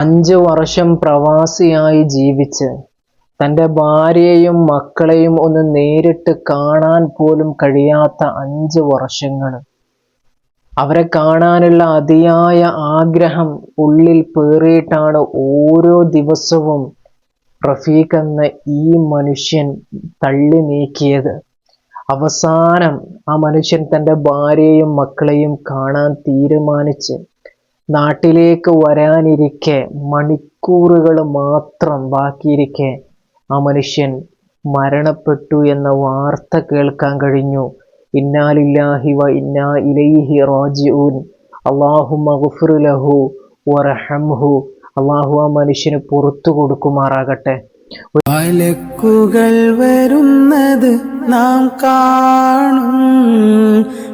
അഞ്ച് വർഷം പ്രവാസിയായി ജീവിച്ച് തന്റെ ഭാര്യയെയും മക്കളെയും ഒന്ന് നേരിട്ട് കാണാൻ പോലും കഴിയാത്ത അഞ്ച് വർഷങ്ങൾ അവരെ കാണാനുള്ള അതിയായ ആഗ്രഹം ഉള്ളിൽ പേറിയിട്ടാണ് ഓരോ ദിവസവും റഫീഖ് എന്ന ഈ മനുഷ്യൻ തള്ളി നീക്കിയത്. അവസാനം ആ മനുഷ്യൻ തന്റെ ഭാര്യയെയും മക്കളെയും കാണാൻ തീരുമാനിച്ച് നാട്ടിലേക്ക് വരാനിരിക്കെ മണിക്കൂറുകൾ മാത്രം ബാക്കിയിരിക്കെ. ആ മനുഷ്യൻ മരണപ്പെട്ടു എന്ന വാർത്ത കേൾക്കാൻ കഴിഞ്ഞു. ഇന്നാലില്ലാഹി വ ഇന്നാ ഇലൈഹി റാജിഊൻ. അള്ളാഹു ലഹു വറഹംഹു. അള്ളാഹു ആ മനുഷ്യന് പുറത്തു കൊടുക്കുമാറാകട്ടെ. മലക്കുകൾ വരുന്നത് നാം കാണും.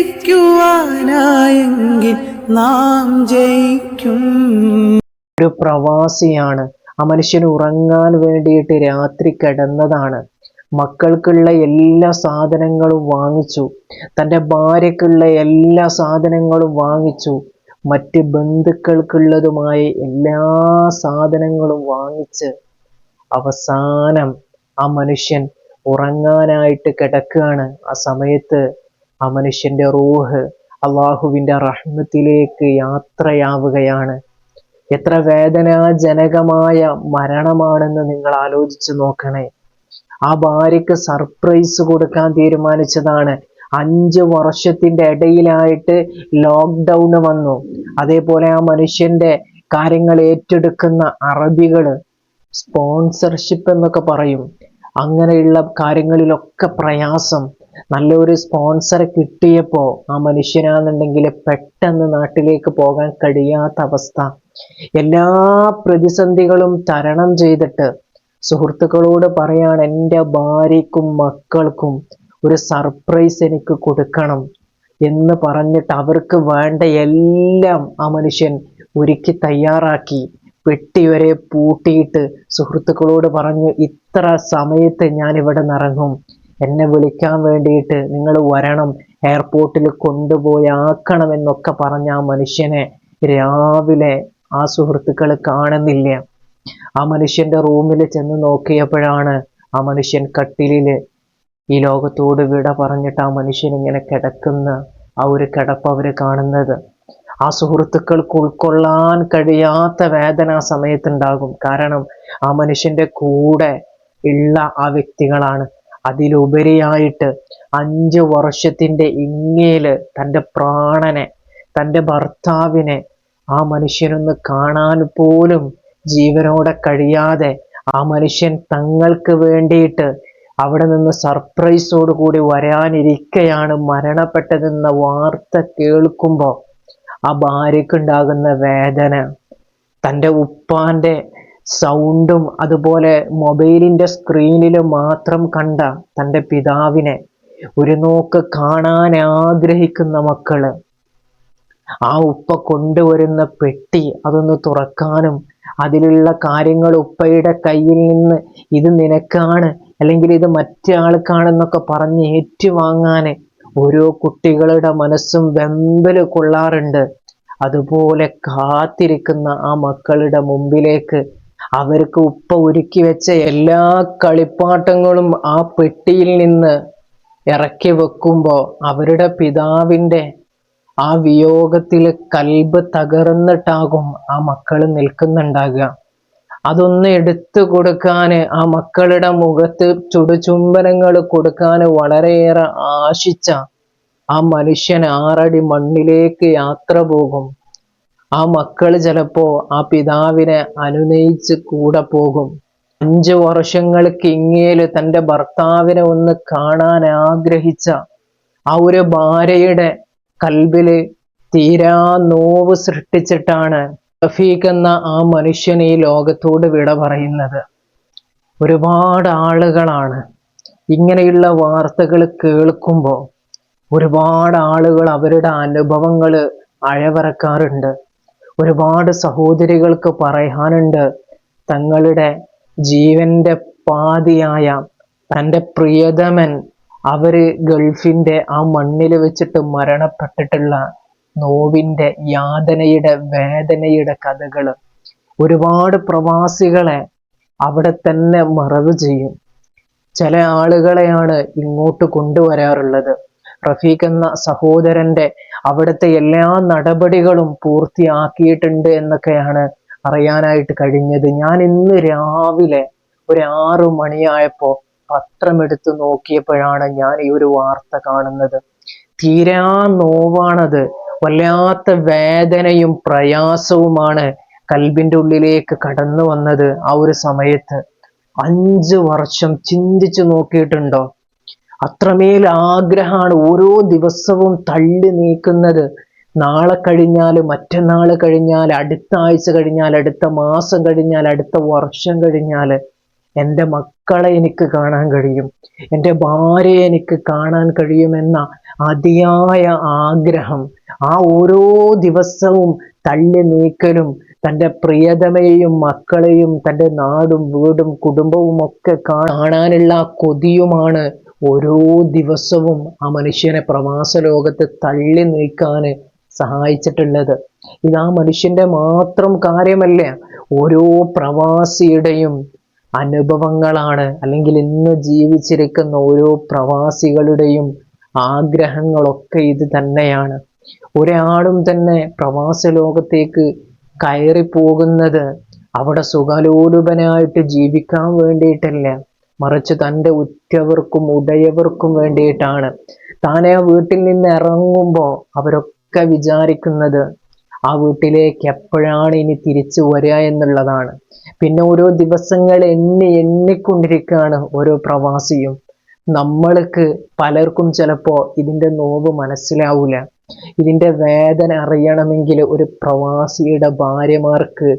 ചിരിക്കുവാനായെങ്കിൽ നാം ജയിക്കും. ഒരു പ്രവാസിയാണ്. ആ മനുഷ്യന് ഉറങ്ങാൻ വേണ്ടിയിട്ട് രാത്രി കിടന്നതാണ്. മക്കൾക്കുള്ള എല്ലാ സാധനങ്ങളും വാങ്ങിച്ചു. തന്റെ ഭാര്യക്കുള്ള എല്ലാ സാധനങ്ങളും വാങ്ങിച്ചു. മറ്റ് ബന്ധുക്കൾക്കുള്ളതുമായ എല്ലാ സാധനങ്ങളും വാങ്ങിച്ച് അവസാനം ആ മനുഷ്യൻ ഉറങ്ങാനായിട്ട് കിടക്കുകയാണ്. ആ സമയത്ത് ആ മനുഷ്യന്റെ റൂഹ് അള്ളാഹുവിന്റെ റഹ്മത്തിലേക്ക് യാത്രയാവുകയാണ്. എത്ര വേദനാജനകമായ മരണമാണെന്ന് നിങ്ങൾ ആലോചിച്ച് നോക്കണേ. ആ ഭാര്യക്ക് സർപ്രൈസ് കൊടുക്കാൻ തീരുമാനിച്ചതാണ്. അഞ്ച് വർഷത്തിന്റെ ഇടയിലായിട്ട് ലോക്ക്ഡൗൺ വന്നു. അതേപോലെ ആ മനുഷ്യന്റെ കാര്യങ്ങൾ ഏറ്റെടുക്കുന്ന അറബികൾ സ്പോൺസർഷിപ്പ് എന്നൊക്കെ പറയും. അങ്ങനെയുള്ള കാര്യങ്ങളിലൊക്കെ പ്രയാസം. നല്ലൊരു സ്പോൺസറെ കിട്ടിയപ്പോൾ ആ മനുഷ്യനാണെന്നുണ്ടെങ്കിൽ പെട്ടെന്ന് നാട്ടിലേക്ക് പോകാൻ കഴിയാത്ത അവസ്ഥ. എല്ലാ പ്രതിസന്ധികളും തരണം ചെയ്തിട്ട് സുഹൃത്തുക്കളോട് പറയാണ് എന്റെ ഭാര്യയ്ക്കും മക്കൾക്കും ഒരു സർപ്രൈസ് എനിക്ക് കൊടുക്കണം എന്ന് പറഞ്ഞിട്ട് അവർക്ക് വേണ്ട എല്ലാം ആ മനുഷ്യൻ ഒരുക്കി തയ്യാറാക്കി. പെട്ടി വരെ പൂട്ടിയിട്ട് സുഹൃത്തുക്കളോട് പറഞ്ഞു ഇത്ര സമയത്ത് ഞാൻ ഇവിടെ നിറങ്ങും. എന്നെ വിളിക്കാൻ വേണ്ടിയിട്ട് നിങ്ങൾ വരണം എയർപോർട്ടിൽ കൊണ്ടുപോയി ആക്കണം എന്നൊക്കെ പറഞ്ഞ ആ മനുഷ്യനെ രാവിലെ ആ സുഹൃത്തുക്കൾ കാണുന്നില്ല. ആ മനുഷ്യന്റെ റൂമിൽ ചെന്ന് നോക്കിയപ്പോഴാണ് ആ മനുഷ്യൻ കട്ടിലിൽ ഈ ലോകത്തോട് വിട പറഞ്ഞിട്ട് ആ മനുഷ്യൻ ഇങ്ങനെ കിടക്കുന്ന ആ ഒരു കിടപ്പ് അവർ കാണുന്നത്. ആ സുഹൃത്തുക്കൾക്ക് ഉൾക്കൊള്ളാൻ കഴിയാത്ത വേദന ആ സമയത്തുണ്ടാകും. കാരണം ആ മനുഷ്യന്റെ കൂടെ ഉള്ള ആ വ്യക്തികളാണ്. അതിലുപരിയായിട്ട് അഞ്ച് വർഷത്തിന്റെ ഇങ്ങേൽ തന്റെ പ്രാണനെ തന്റെ ഭർത്താവിനെ ആ മനുഷ്യനൊന്ന് കാണാൻ പോലും ജീവനോടെ കഴിയാതെ ആ മനുഷ്യൻ തങ്ങൾക്ക് വേണ്ടിയിട്ട് അവിടെ നിന്ന് സർപ്രൈസോട് കൂടി വരാനിരിക്കയാണ് മരണപ്പെട്ടതെന്ന വാർത്ത കേൾക്കുമ്പോൾ ആ ഭാര്യക്കുണ്ടാകുന്ന വേദന തന്റെ ഉപ്പാന്റെ സൗണ്ടും അതുപോലെ മൊബൈലിന്റെ സ്ക്രീനിൽ മാത്രം കണ്ട തന്റെ പിതാവിനെ ഒരു നോക്ക് കാണാൻ ആഗ്രഹിക്കുന്ന മക്കൾ. ആ ഉപ്പ കൊണ്ടുവരുന്ന പെട്ടി അതൊന്ന് തുറക്കാനും അതിലുള്ള കാര്യങ്ങൾ ഉപ്പയുടെ കയ്യിൽ നിന്ന് ഇത് നിനക്കാണ് അല്ലെങ്കിൽ ഇത് മറ്റേ ആൾക്കാണെന്നൊക്കെ പറഞ്ഞ് ഏറ്റുവാങ്ങാൻ ഓരോ കുട്ടികളുടെ മനസ്സും വെമ്പൽ കൊള്ളാറുണ്ട്. അതുപോലെ കാത്തിരിക്കുന്ന ആ മക്കളുടെ മുമ്പിലേക്ക് അവർക്ക് ഉപ്പ ഒരുക്കി വെച്ച എല്ലാ കളിപ്പാട്ടങ്ങളും ആ പെട്ടിയിൽ നിന്ന് ഇറക്കി വെക്കുമ്പോൾ അവരുടെ പിതാവിന്റെ ആ വിയോഗത്തിൽ കൽബ് തകർന്നിട്ടാകും ആ മക്കൾ നിൽക്കുന്നുണ്ടാകുക. അതൊന്ന് എടുത്തു കൊടുക്കാൻ ആ മക്കളുടെ മുഖത്ത് ചുടുചുംബനങ്ങൾ കൊടുക്കാൻ വളരെയേറെ ആശിച്ച ആ മനുഷ്യൻ ആറടി മണ്ണിലേക്ക് യാത്ര പോകും. ആ മക്കൾ ചിലപ്പോൾ ആ പിതാവിനെ അനുനയിച്ച് കൂടെ പോകും. അഞ്ച് വർഷങ്ങൾക്ക് ഇങ്ങേൽ തന്റെ ഭർത്താവിനെ ഒന്ന് കാണാൻ ആഗ്രഹിച്ച ആ ഒരു ഭാര്യയുടെ കൽബിൽ തീരാ നോവ് സൃഷ്ടിച്ചിട്ടാണ് റഫീഖ് എന്ന ആ മനുഷ്യൻ ഈ ലോകത്തോട് വിട പറയുന്നത്. ഒരുപാട് ആളുകളാണ്. ഇങ്ങനെയുള്ള വാർത്തകൾ കേൾക്കുമ്പോൾ ഒരുപാട് ആളുകൾ അവരുടെ അനുഭവങ്ങൾ അഴവറക്കാറുണ്ട്. ഒരുപാട് സഹോദരികൾക്ക് പറയാനുണ്ട്. തങ്ങളുടെ ജീവന്റെ പാതിയായ തന്റെ പ്രിയതമൻ അവർ ഗൾഫിന്റെ ആ മണ്ണിൽ വെച്ചിട്ട് മരണപ്പെട്ടിട്ടുള്ള നോവിന്റെ യാതനയുടെ വേദനയുടെ കഥകൾ ഒരുപാട് പ്രവാസികളെ അവിടെ തന്നെ മറവ് ചെയ്യും. ചില ആളുകളെയാണ് ഇങ്ങോട്ട് കൊണ്ടുവരാറുള്ളത്. റഫീഖ് എന്ന സഹോദരന്റെ അവിടുത്തെ എല്ലാ നടപടികളും പൂർത്തിയാക്കിയിട്ടുണ്ട് എന്നൊക്കെയാണ് അറിയാനായിട്ട് കഴിഞ്ഞത്. ഞാൻ ഇന്ന് രാവിലെ ഒരു ആറു മണിയായപ്പോ പത്രമെടുത്ത് നോക്കിയപ്പോഴാണ് ഞാൻ ഈ ഒരു വാർത്ത കാണുന്നത്. തീരാ നോവാണത്. വല്ലാത്ത വേദനയും പ്രയാസവുമാണ് കൽബിന്റെ ഉള്ളിലേക്ക് കടന്നു വന്നത് ആ ഒരു സമയത്ത്. അഞ്ച് വർഷം ചിന്തിച്ചു നോക്കിയിട്ടുണ്ടോ? അത്രമേൽ ആഗ്രഹമാണ് ഓരോ ദിവസവും തള്ളി നീക്കുന്നത്. നാളെ കഴിഞ്ഞാൽ മറ്റന്നാൾ കഴിഞ്ഞാൽ അടുത്ത ആഴ്ച കഴിഞ്ഞാൽ അടുത്ത മാസം കഴിഞ്ഞാൽ അടുത്ത വർഷം കഴിഞ്ഞാൽ എന്റെ മക്കളെ എനിക്ക് കാണാൻ കഴിയും. എന്റെ ഭാര്യയെ എനിക്ക് കാണാൻ കഴിയുമെന്ന അതിയായ ആഗ്രഹം. ആ ഓരോ ദിവസവും തള്ളി നീക്കലും തന്റെ പ്രിയതമയെയും മക്കളെയും തന്റെ നാടും വീടും കുടുംബവും ഒക്കെ കാണാനുള്ള കൊതിയുമാണ് ഓരോ ദിവസവും ആ മനുഷ്യനെ പ്രവാസ ലോകത്ത് തള്ളി നീക്കാൻ സഹായിച്ചിട്ടുള്ളത്. ഇത് ആ മനുഷ്യന്റെ മാത്രം കാര്യമല്ല ഓരോ പ്രവാസിയുടെയും അനുഭവങ്ങളാണ്. അല്ലെങ്കിൽ ഇന്ന് ജീവിച്ചിരിക്കുന്ന ഓരോ പ്രവാസികളുടെയും ആഗ്രഹങ്ങളൊക്കെ ഇത് തന്നെയാണ്. ഒരാളും തന്നെ പ്രവാസ ലോകത്തേക്ക് കയറി പോകുന്നത് അവിടെ സുഖലോലുപനായിട്ട് ജീവിക്കാൻ വേണ്ടിയിട്ടല്ല. മറിച്ച് തന്റെ ഉറ്റവർക്കും ഉടയവർക്കും വേണ്ടിയിട്ടാണ്. താനെ ആ വീട്ടിൽ നിന്ന് ഇറങ്ങുമ്പോൾ അവരൊക്കെ വിചാരിക്കുന്നത് ആ വീട്ടിലേക്ക് എപ്പോഴാണ് ഇനി തിരിച്ചു വരിക എന്നുള്ളതാണ്. പിന്നെ ഓരോ ദിവസങ്ങൾ എണ്ണി എണ്ണിക്കൊണ്ടിരിക്കുകയാണ് ഓരോ പ്രവാസിയും. നമ്മൾക്ക് പലർക്കും ചിലപ്പോൾ ഇതിന്റെ നോവ് മനസ്സിലാവില്ല ഇതിന്റെ വേദന അറിയണമെങ്കിൽ ഒരു പ്രവാസിയുടെ ഭാര്യമാർക്ക്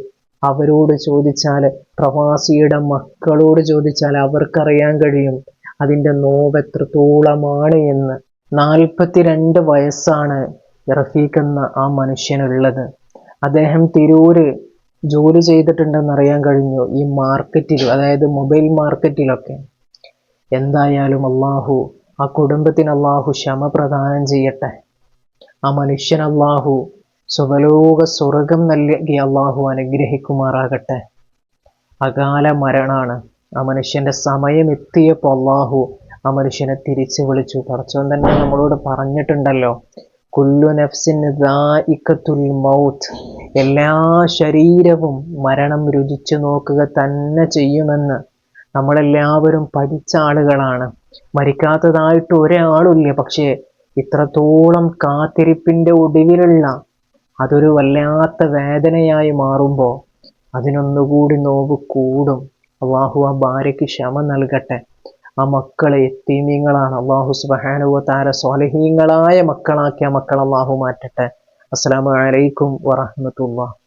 അവരോട് ചോദിച്ചാൽ പ്രവാസിയുടെ മക്കളോട് ചോദിച്ചാൽ അവർക്കറിയാൻ കഴിയും അതിന്റെ നോവ് എത്രത്തോളമാണ് എന്ന്. നാൽപ്പത്തിരണ്ട് വയസ്സാണ് റഫീഖ് എന്ന ആ മനുഷ്യനുള്ളത്. അദ്ദേഹം തിരൂര് ജോലി ചെയ്തിട്ടുണ്ടെന്ന് അറിയാൻ കഴിഞ്ഞു ഈ മാർക്കറ്റിൽ അതായത് മൊബൈൽ മാർക്കറ്റിലൊക്കെ. എന്തായാലും അള്ളാഹു ആ കുടുംബത്തിന് അള്ളാഹു ക്ഷമ പ്രദാനം ചെയ്യട്ടെ. ആ മനുഷ്യൻ അള്ളാഹു സുഖലോക സ്വർഗം നൽകി അള്ളാഹു അനുഗ്രഹിക്കുമാറാകട്ടെ. അകാല മരണാണ്. ആ മനുഷ്യന്റെ സമയം എത്തിയപ്പോൾ അള്ളാഹു ആ മനുഷ്യനെ തിരിച്ചു വിളിച്ചു. കുറച്ചോൻ തന്നെ നമ്മളോട് പറഞ്ഞിട്ടുണ്ടല്ലോ കുല്ലു നഫ്സിൻ ദാഇഖത്തുൽ മൗത്ത്. എല്ലാ ശരീരവും മരണം രുചിച്ചു നോക്കുക തന്നെ ചെയ്യുമെന്ന് നമ്മളെല്ലാവരും പഠിച്ച ആളുകളാണ്. മരിക്കാത്തതായിട്ട് ഒരാളുമില്ല പക്ഷേ ഇത്രത്തോളം കാത്തിരിപ്പിന്റെ ഒടുവിലുള്ള അതൊരു വല്ലാത്ത വേദനയായി മാറുമ്പോൾ അതിനൊന്നുകൂടി നോവ് കൂടും. അള്ളാഹു ആ ഭാര്യയ്ക്ക് ക്ഷമ നൽകട്ടെ. ആ മക്കളെ എത്തീമീങ്ങളാണ് അള്ളാഹു സുബഹാനുവ താര സ്വാലഹീങ്ങളായ മക്കളാക്കിയ മക്കൾ അള്ളാഹു മാറ്റട്ടെ. അസ്സാം വലൈക്കും വറഹ്മത്തുള്ളാഹി